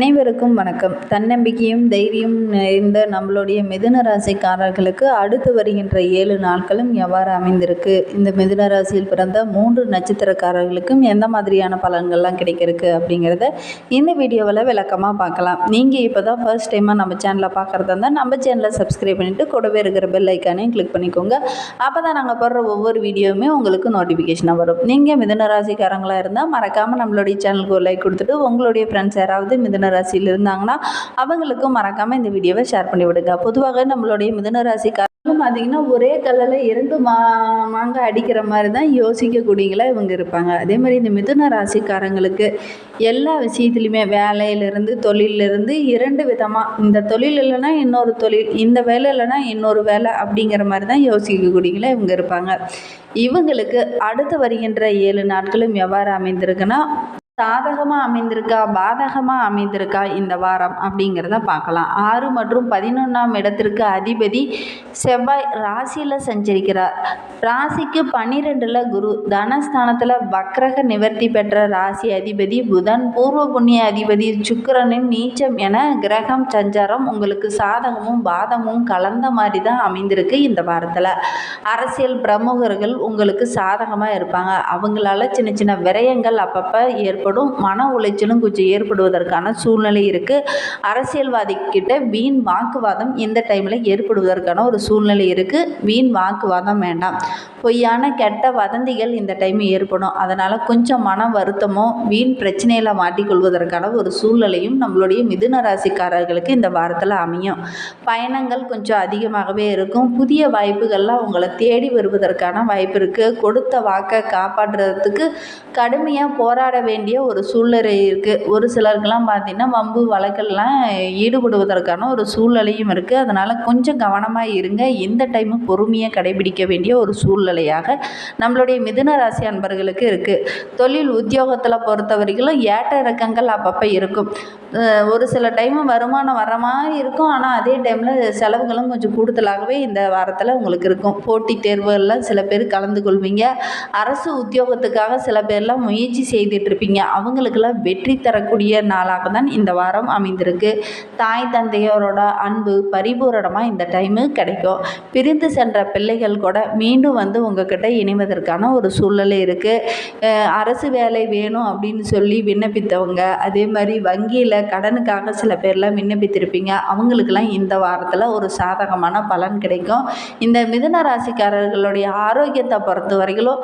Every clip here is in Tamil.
அனைவருக்கும் வணக்கம். தன்னம்பிக்கையும் தைரியம் நிறைந்த நம்மளுடைய மிதுன ராசிக்காரர்களுக்கு அடுத்து வருகின்ற ஏழு நாட்களும் எவ்வாறு அமைந்திருக்கு? இந்த மிதுன ராசியில் பிறந்த மூன்று நட்சத்திரக்காரர்களுக்கும் எந்த மாதிரியான பலன்கள்லாம் கிடைக்கிறதுக்கு அப்படிங்கிறத இந்த வீடியோவில் விளக்கமாக பார்க்கலாம். நீங்கள் இப்போ தான் ஃபர்ஸ்ட் டைமாக நம்ம சேனலை பார்க்குறதா இருந்தால் நம்ம சேனலை சப்ஸ்கிரைப் பண்ணிவிட்டு கூடவே இருக்கிற பெல் ஐக்கானையும் கிளிக் பண்ணிக்கோங்க. அப்போ தான் நாங்கள் போடுற ஒவ்வொரு வீடியோவுமே உங்களுக்கு நோட்டிஃபிகேஷனாக வரும். நீங்கள் மிதுன ராசிக்காரங்களாக இருந்தால் மறக்காமல் நம்மளுடைய சேனலுக்கு ஒரு லைக் கொடுத்துட்டு உங்களுடைய ஃப்ரெண்ட்ஸ் யாராவது மிதுன ராசியில் இருந்தாங்கன்னா அவங்களுக்கும் மறக்காமல் இந்த வீடியோவை ஷேர் பண்ணி விடுங்க. பொதுவாக நம்மளுடைய மிதுன ராசிக்காரங்களும் பார்த்தீங்கன்னா ஒரே கல்லில் இரண்டு மா மாங்காய் அடிக்கிற மாதிரி தான் யோசிக்கக்கூடியங்களா இவங்க இருப்பாங்க. அதே மாதிரி இந்த மிதுன ராசிக்காரங்களுக்கு எல்லா விஷயத்துலையுமே வேலையிலேருந்து தொழிலிருந்து இரண்டு விதமாக இந்த தொழில் இல்லைன்னா இன்னொரு தொழில் இந்த வேலை இல்லைன்னா இன்னொரு வேலை அப்படிங்கிற மாதிரி தான் யோசிக்கக்கூடியங்களா இவங்க இருப்பாங்க. இவங்களுக்கு அடுத்து வருகின்ற ஏழு நாட்களும் எவ்வாறு அமைந்திருக்குன்னா சாதகமாக அமைந்திருக்கா பாதகமாக அமைந்திருக்கா இந்த வாரம் அப்படிங்கிறத பார்க்கலாம். ஆறு மற்றும் பதினொன்றாம் இடத்திற்கு அதிபதி செவ்வாய் ராசியில் சஞ்சரிக்கிறார். ராசிக்கு பன்னிரெண்டில் குரு. தனஸ்தானத்தில் வக்ரக நிவர்த்தி பெற்ற ராசி அதிபதி புதன். பூர்வ புண்ணிய அதிபதி சுக்கரனின் நீச்சம் என கிரகம் சஞ்சாரம் உங்களுக்கு சாதகமும் பாதமும் கலந்த மாதிரி தான் அமைந்திருக்கு இந்த வாரத்தில். அரசியல் பிரமுகர்கள் உங்களுக்கு சாதகமாக இருப்பாங்க. அவங்களால சின்ன சின்ன விரயங்கள் அப்பப்போ ஏற்படும். ஏற்படும் மன உளைச்சலும் கொஞ்சம் ஏற்படுவதற்கான சூழ்நிலை இருக்குது அரசியல்வாதி கிட்ட வீண் வாக்குவாதம் இந்த டைமில் ஏற்படுவதற்கான ஒரு சூழ்நிலை இருக்குது வீண் வாக்குவாதம் வேண்டாம். பொய்யான கெட்ட வதந்திகள் இந்த டைம் ஏற்படும். அதனால் கொஞ்சம் மன வருத்தமோ வீண் பிரச்சனையில் மாட்டிக்கொள்வதற்கான ஒரு சூழ்நிலையும் நம்மளுடைய மிதுன ராசிக்காரர்களுக்கு இந்த வாரத்தில் அமையும். பயணங்கள் கொஞ்சம் அதிகமாகவே இருக்கும். புதிய வாய்ப்புகள்லாம் உங்களை தேடி வருவதற்கான வாய்ப்பு இருக்குது கொடுத்த வாக்கை காப்பாற்றுறதுக்கு கடுமையாக போராட வேண்டிய ஒரு சூழ்நிலை இருக்குது ஒரு சிலருக்கெல்லாம் பார்த்திங்கன்னா வம்பு வழக்கெல்லாம் ஈடுபடுவதற்கான ஒரு சூழ்நிலையும் இருக்குது அதனால் கொஞ்சம் கவனமாக இருங்க. இந்த டைமு பொறுமையாக கடைபிடிக்க வேண்டிய ஒரு சூழ்நிலையாக நம்மளுடைய மிதுன ராசி அன்பர்களுக்கு இருக்குது தொழில் உத்தியோகத்தில் பொறுத்த வரைக்கும் ஏற்ற இறக்கங்கள் அப்பப்போ இருக்கும். ஒரு சில டைமு வருமானம் வர மாதிரி இருக்கும். ஆனால் அதே டைமில் செலவுகளும் கொஞ்சம் கூடுதலாகவே இந்த வாரத்தில் உங்களுக்கு இருக்கும். போட்டித் தேர்வுகளில் சில பேர் கலந்து கொள்வீங்க. அரசு உத்தியோகத்துக்காக சில பேர்லாம் முயற்சி செய்துட்ருப்பீங்க அவங்களுக்கெல்லாம் வெற்றி தரக்கூடிய நாளாக தான் இந்த வாரம் அமைந்திருக்கு. தாய் தந்தையரோட அன்பு பரிபூரணமாக இந்த டைமு கிடைக்கும். பிரிந்து சென்ற பிள்ளைகள் கூட மீண்டும் வந்து உங்ககிட்ட இணைவதற்கான ஒரு சூழ்நிலை இருக்குது அரசு வேலை வேணும் அப்படின்னு சொல்லி விண்ணப்பித்தவங்க அதே மாதிரி வங்கியில் கடனுக்காக சில பேர்லாம் விண்ணப்பித்திருப்பீங்க. அவங்களுக்கெல்லாம் இந்த வாரத்தில் ஒரு சாதகமான பலன் கிடைக்கும். இந்த மிதுன ராசிக்காரர்களுடைய ஆரோக்கியத்தை பொறுத்த வரையிலும்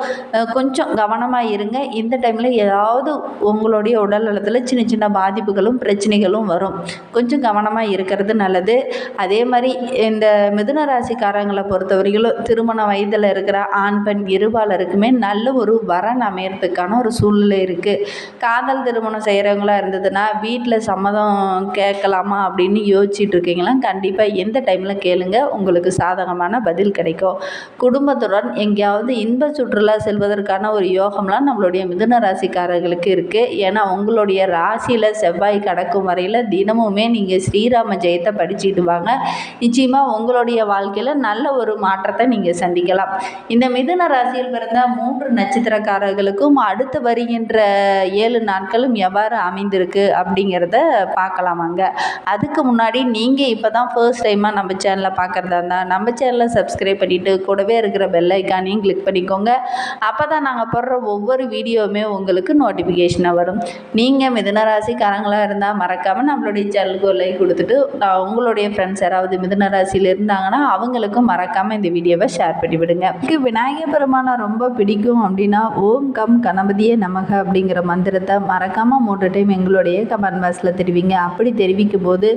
கொஞ்சம் கவனமாக இருங்க. இந்த டைமில் ஏதாவது உங்களுடைய உடல் நலத்தில் சின்ன சின்ன பாதிப்புகளும் பிரச்சனைகளும் வரும். கொஞ்சம் கவனமாக இருக்கிறது நல்லது. அதே மாதிரி இந்த மிதுன ராசிக்காரங்களை பொறுத்தவரையிலும் திருமண வயதில் இருக்கிற ஆண் பெண் இருபாலருக்குமே நல்ல ஒரு வரன் அமையறதுக்கான ஒரு சூழ்நிலை இருக்குது காதல் திருமணம் செய்கிறவங்களா இருந்ததுன்னா வீட்டில் சம்மதம் கேட்கலாமா அப்படின்னு யோசிச்சுட்டு இருக்கீங்களா? கண்டிப்பாக எந்த டைமில் கேளுங்க. உங்களுக்கு சாதகமான பதில் கிடைக்கும். குடும்பத்துடன் எங்கேயாவது இன்ப சுற்றுலா செல்வதற்கான ஒரு யோகம்லாம் நம்மளுடைய மிதுன ராசிக்காரர்களுக்கு இருக்குது ஏன்னா உங்களுடைய ராசியில் செவ்வாய் கடக்கும் வரையில் தினமுமே நீங்கள் ஸ்ரீராம ஜெயத்தை படிச்சுட்டு வாங்க. நிச்சயமாக உங்களுடைய வாழ்க்கையில் நல்ல ஒரு மாற்றத்தை நீங்கள் சந்திக்கலாம். இந்த மிதுன ராசியில் பிறந்த மூன்று நட்சத்திரக்காரர்களுக்கும் அடுத்து வருகின்ற ஏழு நாட்களும் எவ்வாறு அமைந்திருக்கு அப்படிங்கிறத பார்க்கலாமாங்க அதுக்கு முன்னாடி நீங்கள் இப்போ தான் ஃபர்ஸ்ட் டைமாக நம்ம சேனலை பார்க்குறதா இருந்தால் நம்ம சேனலை சப்ஸ்கிரைப் பண்ணிவிட்டு கூடவே இருக்கிற பெல் ஐக்கானையும் கிளிக் பண்ணிக்கோங்க. அப்போ தான் நாங்கள் போடுற ஒவ்வொரு வீடியோவுமே உங்களுக்கு நோட்டிஃபிகேஷன் நோட்டிஃபிகேஷனாக வரும். நீங்கள் மிதனராசிக்காரங்களாக இருந்தால் மறக்காமல் நம்மளுடைய சேனலுக்கு ஒரு லைக் கொடுத்துட்டு உங்களுடைய ஃப்ரெண்ட்ஸ் யாராவது மிதனராசியில் இருந்தாங்கன்னா அவங்களுக்கும் மறக்காமல் இந்த வீடியோவை ஷேர் பண்ணி விடுங்க. விநாயகர் பெருமானை ரொம்ப பிடிக்கும் அப்படின்னா ஓம் கம் கணபதியே நமக அப்படிங்கிற மந்திரத்தை மறக்காமல் மூன்று டைம் எங்களுடைய கமெண்ட் பாக்ஸில் தெரிவிங்க. அப்படி தெரிவிக்கும் போது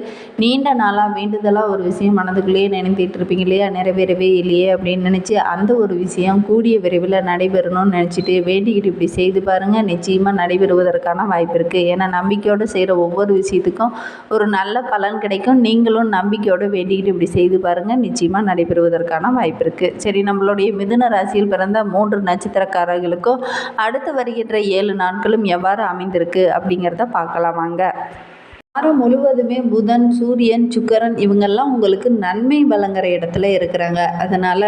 நீண்ட நாளாக வேண்டுதலாக ஒரு விஷயம் மனதுக்குள்ளேயே நினைத்திட்டு இருப்பீங்க இல்லையா? நிறைவேறவே இல்லையே அப்படின்னு நினச்சி அந்த ஒரு விஷயம் கூடிய விரைவில் நடைபெறணும்னு நினச்சிட்டு வேண்டிக்கிட்டு இப்படி செய்து பாருங்கள் நிச்சயமாக நடைபெறுவதற்கான வாய்ப்பு இருக்குது ஏன்னா நம்பிக்கையோடு செய்கிற ஒவ்வொரு விஷயத்துக்கும் ஒரு நல்ல பலன் கிடைக்கும். நீங்களும் நம்பிக்கையோடு வேண்டிக்கிட்டு இப்படி செய்து பாருங்கள் நிச்சயமாக நடைபெறுவதற்கான வாய்ப்பு இருக்குது சரி நம்மளுடைய மிதுன ராசியில் பிறந்த மூன்று நட்சத்திரக்காரர்களுக்கும் அடுத்து வருகின்ற ஏழு நாட்களும் எவ்வாறு அமைந்திருக்கு அப்படிங்கிறத பார்க்கலாம். வாங்க. வாரம் முழுவதுமே புதன் சூரியன் சுக்கரன் இவங்கெல்லாம் உங்களுக்கு நன்மை வழங்குற இடத்துல இருக்கிறாங்க. அதனால்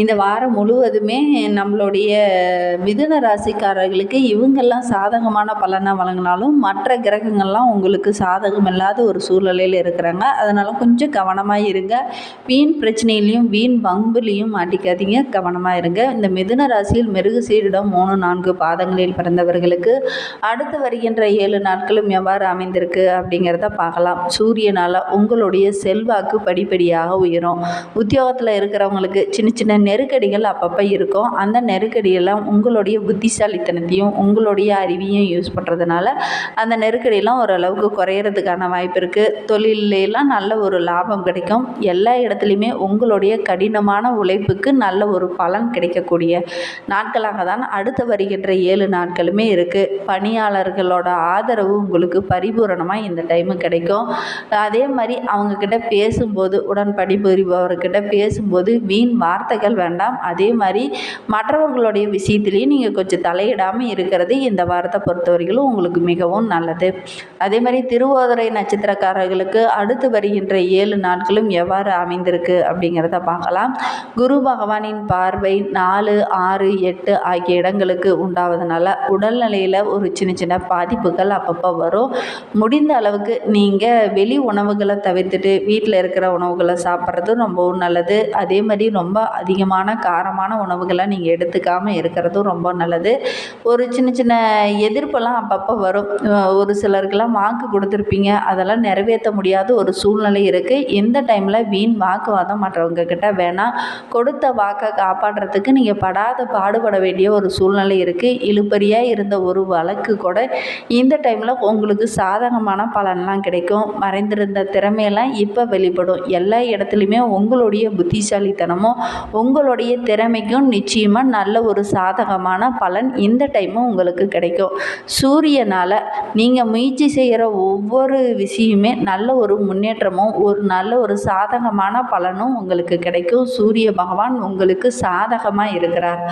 இந்த வாரம் முழுவதுமே நம்மளுடைய மிதுன ராசிக்காரர்களுக்கு இவங்கெல்லாம் சாதகமான பலனாக வழங்கினாலும் மற்ற கிரகங்கள்லாம் உங்களுக்கு சாதகம் இல்லாத ஒரு சூழ்நிலையில் இருக்கிறாங்க. அதனால் கொஞ்சம் கவனமாக இருங்க. வீண் பிரச்சனையிலையும் வீண் பம்புலையும் மாட்டிக்காதீங்க கவனமாக இருங்க. இந்த மிதுன ராசியில் மிருகு சீரிடம் மூணு நான்கு பாதங்களில் பிறந்தவர்களுக்கு அடுத்து வருகின்ற ஏழு நாட்களும் எவ்வாறு அமைந்திருக்கு அப்படிங்கிறத பார்க்கலாம். சூரியனால் உங்களுடைய செல்வாக்கு படிப்படியாக உயரும். உத்தியோகத்தில் இருக்கிறவங்களுக்கு சின்ன சின்ன நெருக்கடிகள் அப்பப்போ இருக்கும். அந்த நெருக்கடியெல்லாம் உங்களுடைய புத்திசாலித்தனத்தையும் உங்களுடைய அறிவையும் யூஸ் பண்ணுறதுனால அந்த நெருக்கடியெல்லாம் ஓரளவுக்கு குறையிறதுக்கான வாய்ப்பு இருக்குது தொழிலெலாம் நல்ல ஒரு லாபம் கிடைக்கும். எல்லா இடத்துலையுமே உங்களுடைய கடினமான உழைப்புக்கு நல்ல ஒரு பலன் கிடைக்கக்கூடிய நாட்களாக தான் அடுத்து வருகின்ற ஏழு நாட்களுமே இருக்குது பணியாளர்களோட ஆதரவு உங்களுக்கு பரிபூரணமாக இந்த டைமு கிடைக்கும். அதே மாதிரி அவங்கக்கிட்ட பேசும்போது உடன் பணிபுரிபவர்கிட்ட பேசும்போது வீண் வார்த்தைகள் வேண்டாம். அதே மாதிரி மற்றவர்களுடைய விஷயத்துலேயும் நீங்கள் கொஞ்சம் தலையிடாமல் இருக்கிறது இந்த வாரத்தை பொறுத்தவரையிலும் உங்களுக்கு மிகவும் நல்லது. அதே மாதிரி திருவோதரை நட்சத்திரக்காரர்களுக்கு அடுத்து வருகின்ற ஏழு நாட்களும் எவ்வாறு அமைந்திருக்கு அப்படிங்கிறத பார்க்கலாம். குரு பகவானின் பார்வை நாலு ஆறு எட்டு ஆகிய இடங்களுக்கு உண்டாவதுனால உடல்நிலையில் ஒரு சின்ன சின்ன பாதிப்புகள் அப்பப்போ வரும். முடிந்த அளவு அளவுக்கு நீங்கள் வெளி உணவுகளை தவிர்த்துட்டு வீட்டில் இருக்கிற உணவுகளை சாப்பிட்றது ரொம்பவும் நல்லது. அதே மாதிரி ரொம்ப அதிகமான காரமான உணவுகளை நீங்கள் எடுத்துக்காமல் இருக்கிறதும் ரொம்ப நல்லது. ஒரு சின்ன சின்ன எதிர்ப்பெல்லாம் அப்பப்போ வரும். ஒரு சிலருக்கெல்லாம் வாக்கு கொடுத்துருப்பீங்க. அதெல்லாம் நிறைவேற்ற முடியாத ஒரு சூழ்நிலை இருக்குது இந்த டைமில் வீண் வாக்குவாதம் மற்றவங்க கிட்ட வேணாம் கொடுத்த வாக்கை காப்பாடுறதுக்கு நீங்கள் படாத பாடுபட வேண்டிய ஒரு சூழ்நிலை இருக்குது இழுப்பறியாக இருந்த ஒரு வழக்கு கூட இந்த டைமில் உங்களுக்கு சாதகமான பலன்லாம் கிடைக்கும். மறைந்திருந்த திறமையெல்லாம் இப்போ வெளிப்படும். எல்லா இடத்துலையுமே உங்களுடைய புத்திசாலித்தனமும் உங்களுடைய திறமைக்கும் நிச்சயமாக நல்ல ஒரு சாதகமான பலன் இந்த டைமும் உங்களுக்கு கிடைக்கும். சூரியனால் நீங்கள் முயற்சி செய்கிற ஒவ்வொரு விஷயமே நல்ல ஒரு முன்னேற்றமும் ஒரு நல்ல ஒரு சாதகமான பலனும் உங்களுக்கு கிடைக்கும். சூரிய பகவான் உங்களுக்கு சாதகமாக இருக்கிறார்.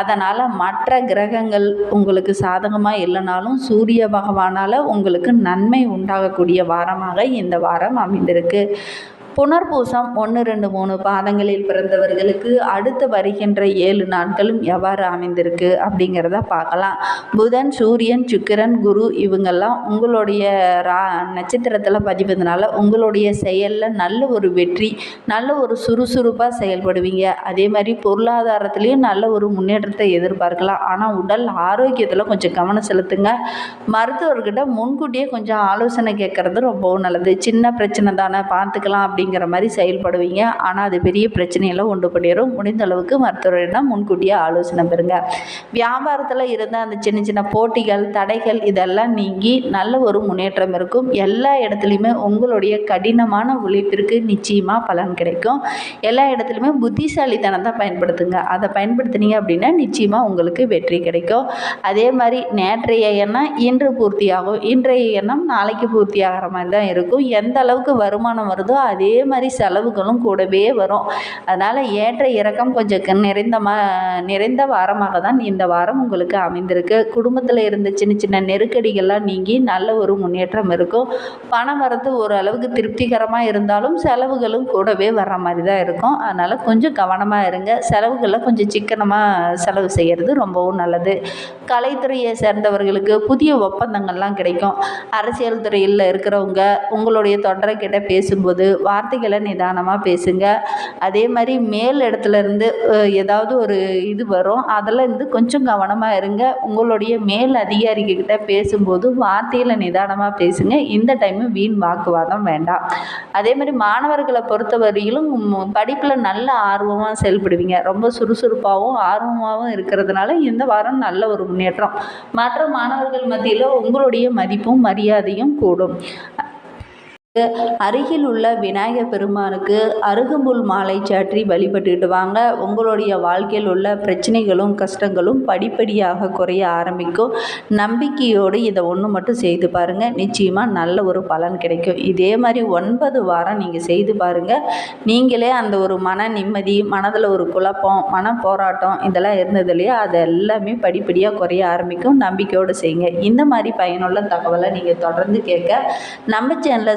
அதனால் மற்ற கிரகங்கள் உங்களுக்கு சாதகமாக இல்லைனாலும் சூரிய பகவானால் உங்களுக்கு நன்மை உண்டாகும் உண்டாகக்கூடிய வாரமாக இந்த வாரம் அமைந்திருக்கு. புனர்பூசம் ஒன்று ரெண்டு மூணு பாதங்களில் பிறந்தவர்களுக்கு அடுத்து வருகின்ற ஏழு நாட்களும் எவ்வாறு அமைந்திருக்கு அப்படிங்கிறத பார்க்கலாம். புதன் சூரியன் சுக்கிரன் குரு இவங்கெல்லாம் உங்களுடைய ரா நட்சத்திரத்தில் பதிவதுனால உங்களுடைய செயலில் நல்ல ஒரு வெற்றி நல்ல ஒரு சுறுசுறுப்பாக செயல்படுவீங்க. அதே மாதிரி பொருளாதாரத்துலேயும் நல்ல ஒரு முன்னேற்றத்தை எதிர்பார்க்கலாம். ஆனால் உடல் ஆரோக்கியத்தில் கொஞ்சம் கவனம் செலுத்துங்க. மருத்துவர்கிட்ட முன்கூட்டியே கொஞ்சம் ஆலோசனை கேட்குறது ரொம்பவும் நல்லது. சின்ன பிரச்சனை தானே பார்த்துக்கலாம் அப்படி அப்படிங்கிற மாதிரி செயல்படுவீங்க. ஆனால் அது பெரிய பிரச்சனையெல்லாம் உண்டு பண்ணிடும் முடிந்த அளவுக்கு மருத்துவரிடம் முன்கூட்டியே ஆலோசனை பெறுங்க. வியாபாரத்தில் இருந்த அந்த சின்ன சின்ன போட்டிகள் தடைகள் இதெல்லாம் நீங்கி நல்ல ஒரு முன்னேற்றம் இருக்கும். எல்லா இடத்துலையுமே உங்களுடைய கடினமான உழைப்பிற்கு நிச்சயமாக பலன் கிடைக்கும். எல்லா இடத்துலையுமே புத்திசாலித்தனத்தை பயன்படுத்துங்க. அதை பயன்படுத்தினீங்க அப்படின்னா நிச்சயமாக உங்களுக்கு வெற்றி கிடைக்கும். அதே மாதிரி நேற்றைய எண்ணம் இன்று பூர்த்தியாகும். இன்றைய எண்ணம் நாளைக்கு பூர்த்தி ஆகிற மாதிரி தான் இருக்கும். எந்த அளவுக்கு வருமானம் வருதோ அதே அதே மாதிரி செலவுகளும் கூடவே வரும். அதனால் ஏற்ற இறக்கம் கொஞ்சம் நிறைந்த மா நிறைந்த வாரமாக தான் இந்த வாரம் உங்களுக்கு அமைந்திருக்கு. குடும்பத்தில் இருந்த சின்ன சின்ன நெருக்கடிகள்லாம் நீங்கி நல்ல ஒரு முன்னேற்றம் இருக்கும். பணம் வரது ஓரளவுக்கு திருப்திகரமாக இருந்தாலும் செலவுகளும் கூடவே வர்ற மாதிரி தான் இருக்கும். அதனால் கொஞ்சம் கவனமாக இருங்க. செலவுகளில் கொஞ்சம் சிக்கனமாக செலவு செய்கிறது ரொம்பவும் நல்லது. கலைத்துறையை சேர்ந்தவர்களுக்கு புதிய ஒப்பந்தங்கள்லாம் கிடைக்கும். அரசியல் துறையில் இருக்கிறவங்க உங்களுடைய தொண்டரை கிட்ட பேசும்போது வா வார்த்தைகளை நிதானமாக பேசுங்க. அதே மாதிரி மேல் இடத்துல இருந்து ஏதாவது ஒரு இது வரும். அதில் இருந்து கொஞ்சம் கவனமாக இருங்க. உங்களுடைய மேல் அதிகாரிகிட்ட பேசும்போது வார்த்தையில் நிதானமாக பேசுங்க. இந்த டைமு வீண் வாக்குவாதம் வேண்டாம். அதே மாதிரி மாணவர்களை பொறுத்தவரையிலும் படிப்பில் நல்ல ஆர்வமாக செயல்படுவீங்க. ரொம்ப சுறுசுறுப்பாகவும் ஆர்வமாகவும் இருக்கிறதுனால இந்த வாரம் நல்ல ஒரு முன்னேற்றம். மற்ற மாணவர்கள் மத்தியில் உங்களுடைய மதிப்பும் மரியாதையும் கூடும். அருகில் உள்ள விநாயகர் பெருமானுக்கு அருகம்புல் மாலை சாற்றி வழிபட்டுட்டு வாங்க. உங்களுடைய வாழ்க்கையில் உள்ள பிரச்சனைகளும் கஷ்டங்களும் படிப்படியாக குறைய ஆரம்பிக்கும். நம்பிக்கையோடு இதை ஒன்று மட்டும் செய்து பாருங்கள் நிச்சயமாக நல்ல ஒரு பலன் கிடைக்கும். இதே மாதிரி ஒன்பது வாரம் நீங்கள் செய்து பாருங்கள் நீங்களே அந்த ஒரு மன நிம்மதி மனதில் ஒரு குழப்பம் மன போராட்டம் இதெல்லாம் இருந்தது இல்லையா? அது எல்லாமே படிப்படியாக குறைய ஆரம்பிக்கும். நம்பிக்கையோடு செய்யுங்க. இந்த மாதிரி பயனுள்ள தகவலை நீங்கள் தொடர்ந்து கேட்க நம்ம சேனலை